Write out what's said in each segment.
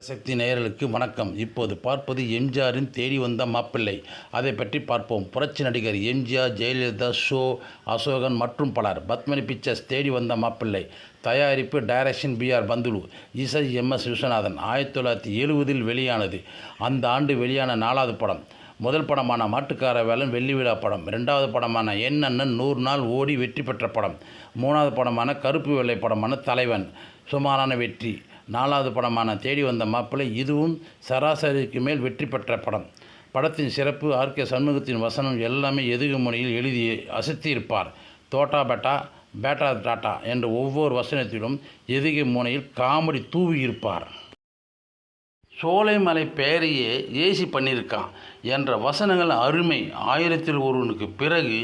சக்தி நேயர்களுக்கு வணக்கம். இப்போது பார்ப்பது எம்ஜிஆரின் தேடி வந்த மாப்பிள்ளை. அதை பற்றி பார்ப்போம். புரட்சி நடிகர் எம்ஜிஆர் ஜெயலலிதா ஷோ அசோகன் மற்றும் பலர். பத்மினி பிக்சர்ஸ் தேடி வந்த மாப்பிள்ளை. தயாரிப்பு டைரக்ஷன் பிஆர் பந்துலு. இசை எம் எஸ் விஸ்வநாதன். ஆயிரத்தி தொள்ளாயிரத்தி எழுபதில் வெளியானது. அந்த ஆண்டு வெளியான நாலாவது படம். முதல் படமான மாட்டுக்கார வேலன் வெள்ளி விழா படம். ரெண்டாவது படமான என்னென்ன நூறு நாள் ஓடி வெற்றி பெற்ற படம். மூணாவது படமான கருப்பு வெள்ளை படமான தலைவன். சுமாரான வெற்றி. நாலாவது படமான தேடி வந்த மாப்பிள்ளை இதுவும் சராசரிக்கு மேல் வெற்றி பெற்ற படம். படத்தின் சிறப்பு ஆர். கே. சண்முகத்தின் வசனம் எல்லாமே எதுகு முனையில் எழுதி அசத்தியிருப்பார். தோட்டா பேட்டா பேட்டா டாட்டா என்ற ஒவ்வொரு வசனத்திலும் எதுகை முனையில் காமெடி தூவியிருப்பார். சோலைமலை பெயரையே ஏசி பண்ணியிருக்கான் என்ற வசனங்கள் அருமை. ஆயிரத்தில் ஒருவனுக்கு பிறகு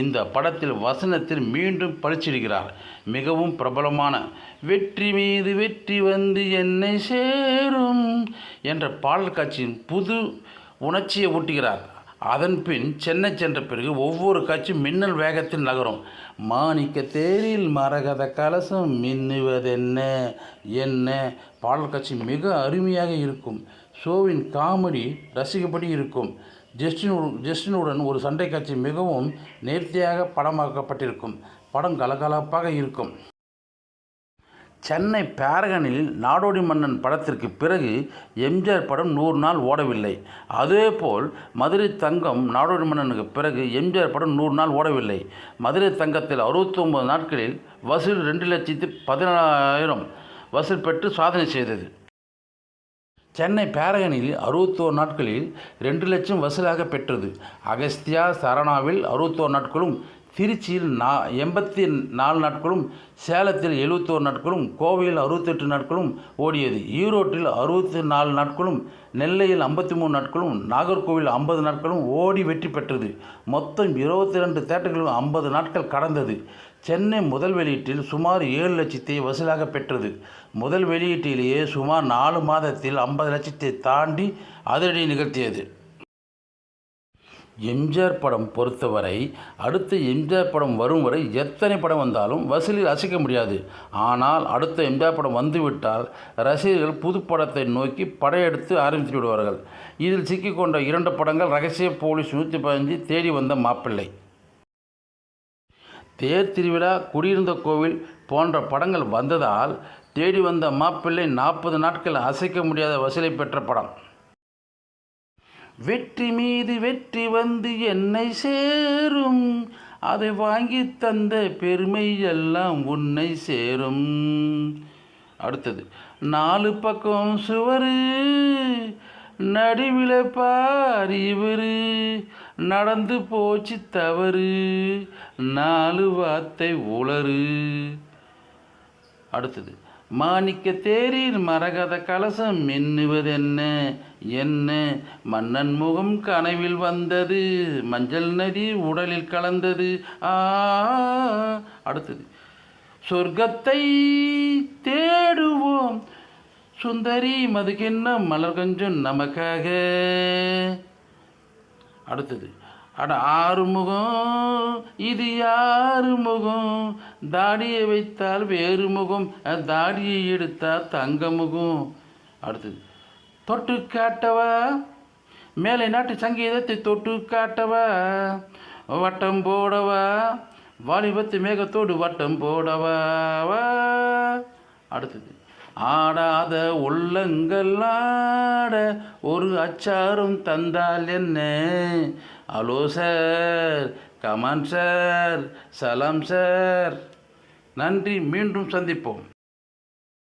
இந்த படத்தில் வசனத்தில் மீண்டும் பளிச்சிடுகிறார். மிகவும் பிரபலமான வெற்றி மீது வெற்றி வந்து என்னை சேரும் என்ற பாடல் காட்சியின் புது உணர்ச்சியை ஊட்டுகிறார். அதன் பின் சென்னை சென்ற பிறகு ஒவ்வொரு காட்சியும் மின்னல் வேகத்தில் நகரும். மாணிக்க தேரில் மரகத கலசம் மின்னுவதென்ன என்ன? பாடல் காட்சி மிக அருமையாக இருக்கும். ஷோவின் காமெடி ரசிக்கப்படி இருக்கும். ஜஸ்டின் ஜஸ்டினுடன் ஒரு சண்டை காட்சி மிகவும் நேர்த்தியாக படமாக்கப்பட்டிருக்கும். படம் கலகலப்பாக இருக்கும். சென்னை பேரகனில் நாடோடி மன்னன் படத்திற்கு பிறகு எம்ஜிஆர் படம் நூறு நாள் ஓடவில்லை. அதேபோல் மதுரை தங்கம் நாடோடி மன்னனுக்கு பிறகு எம்ஜிஆர் படம் நூறு நாள் ஓடவில்லை. மதுரை தங்கத்தில் அறுபத்தொம்பது நாட்களில் வசூல் ரெண்டு லட்சத்து பதினாயிரம் வசூல் பெற்று சாதனை செய்தது. சென்னை பேரகனில் அறுபத்தோரு நாட்களில் ரெண்டு லட்சம் வசூலாக பெற்றது. அகஸ்தியா சரணாவில் அறுபத்தோரு நாட்களும் திருச்சியில் நா எண்பத்தி நாலு நாட்களும் சேலத்தில் எழுபத்தோரு நாட்களும் கோவையில் அறுபத்தெட்டு நாட்களும் ஓடியது. ஈரோட்டில் அறுபத்தி நாலு நாட்களும் நெல்லையில் ஐம்பத்தி மூணு நாட்களும் நாகர்கோவில் ஐம்பது நாட்களும் ஓடி வெற்றி பெற்றது. மொத்தம் இருபத்தி ரெண்டு தேட்டர்களும் ஐம்பது நாட்கள் கடந்தது. சென்னை முதல் வெளியீட்டில் சுமார் ஏழு லட்சத்தை வசூலாக பெற்றது. முதல் வெளியீட்டிலேயே சுமார் நாலு மாதத்தில் ஐம்பது லட்சத்தை தாண்டி அதிரடி நிகழ்த்தியது. எம்ஜிஆர் படம் பொறுத்தவரை அடுத்த எம்ஜிஆர் படம் வரும் வரை எத்தனை படம் வந்தாலும் வசூலில் அசைக்க முடியாது. ஆனால் அடுத்த எம்ஜிஆர் படம் வந்துவிட்டால் ரசிகர்கள் புது படத்தை நோக்கி படையெடுத்து ஆரம்பித்து விடுவார்கள். இதில் சிக்கிக்கொண்ட இரண்டு படங்கள் ரகசிய போலீஸ் நூற்றி பதினஞ்சு தேடி வந்த மாப்பிள்ளை. தேர் திருவிழா குடியிருந்த கோவில் போன்ற படங்கள் வந்ததால் தேடி வந்த மாப்பிள்ளை நாற்பது நாட்கள் அசைக்க முடியாத வசூலை பெற்ற படம். வெற்றி மீது வெற்றி வந்து என்னை சேரும். அதை வாங்கி தந்த பெருமை எல்லாம் உன்னை சேரும். அடுத்தது நாலு பக்கம் சுவரு நடுவில் பார் இவரு நடந்து போச்சு தவறு நாலு வார்த்தை உளறு. அடுத்தது மாணிக்க தேரில் மரகத கலசம் மின்னுவதென்ன என்ன? மன்னன் முகம் கனவில் வந்தது மஞ்சள் நதி உடலில் கலந்தது. ஆ அடுத்தது. சொர்க்கத்தை தேடுவோம். சுந்தரி மதுக்கென்ன மலர் கொஞ்சம் நமக்காக. அடுத்தது. அட ஆறுமுகம் இது யாரு முகம் தாடியை வைத்தால் வேறு முகம் தாடியை எடுத்தால் தங்க முகம் அடுத்தது தொட்டு காட்டவா? மேலை நாட்டு சங்கீதத்தை தொட்டு காட்டவா? வட்டம் போடவா? வாலிபத்து மேகத்தோடு வட்டம் போடவா? வா. அடுத்தது ஆடாத உள்ளங்கள் ஆட ஒரு அச்சாரம் தந்தால் என்ன? Hello sir. Come on sir சலாம் சார் நன்றி. மீண்டும் சந்திப்போம்.